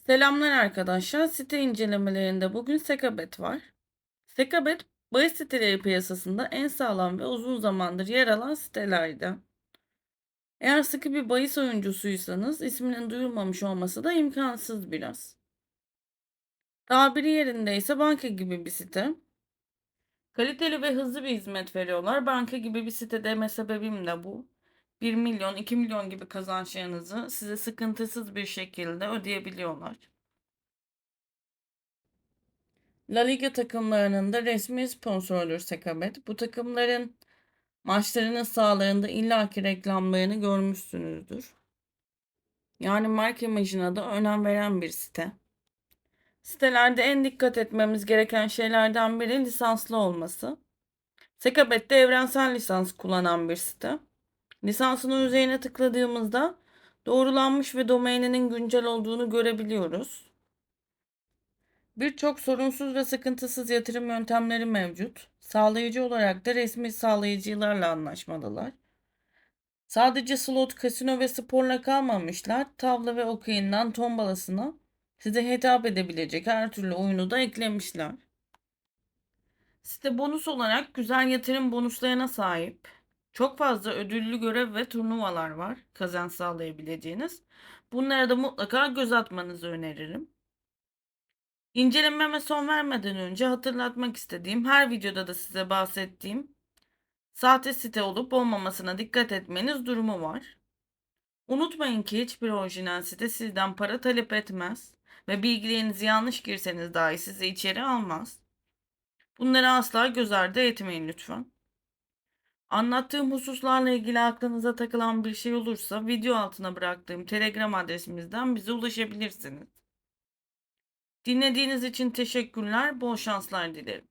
Selamlar arkadaşlar. Site incelemelerinde bugün Sekabet var. Sekabet, bahis siteleri piyasasında en sağlam ve uzun zamandır yer alan sitelerden. Eğer sıkı bir bahis oyuncusuysanız isminin duyulmamış olması da imkansız biraz. Tabiri yerinde ise banka gibi bir site. Kaliteli ve hızlı bir hizmet veriyorlar. Banka gibi bir site deme sebebim de bu. 1 milyon, 2 milyon gibi kazançlarınızı size sıkıntısız bir şekilde ödeyebiliyorlar. La Liga takımlarının da resmi sponsorudur Sekabet. Bu takımların maçlarının sağlarında illaki reklamlarını görmüşsünüzdür. Yani marka imajına da önem veren bir site. Sitelerde en dikkat etmemiz gereken şeylerden biri lisanslı olması. Sekabet de evrensel lisans kullanan bir site. Lisansının üzerine tıkladığımızda doğrulanmış ve domaininin güncel olduğunu görebiliyoruz. Birçok sorunsuz ve sıkıntısız yatırım yöntemleri mevcut. Sağlayıcı olarak da resmi sağlayıcılarla anlaşmalılar. Sadece slot, kasino ve sporla kalmamışlar. Tavla ve okey'inden tombalasına size hitap edebilecek her türlü oyunu da eklemişler. Site bonus olarak güzel yatırım bonuslarına sahip. Çok fazla ödüllü görev ve turnuvalar var kazanç sağlayabileceğiniz. Bunlara da mutlaka göz atmanızı öneririm. İncelememe son vermeden önce hatırlatmak istediğim her videoda da size bahsettiğim sahte site olup olmamasına dikkat etmeniz durumu var. Unutmayın ki hiçbir orijinal site sizden para talep etmez ve bilgilerinizi yanlış girseniz dahi sizi içeri almaz. Bunları asla göz ardı etmeyin lütfen. Anlattığım hususlarla ilgili aklınıza takılan bir şey olursa video altına bıraktığım Telegram adresimizden bize ulaşabilirsiniz. Dinlediğiniz için teşekkürler, bol şanslar dilerim.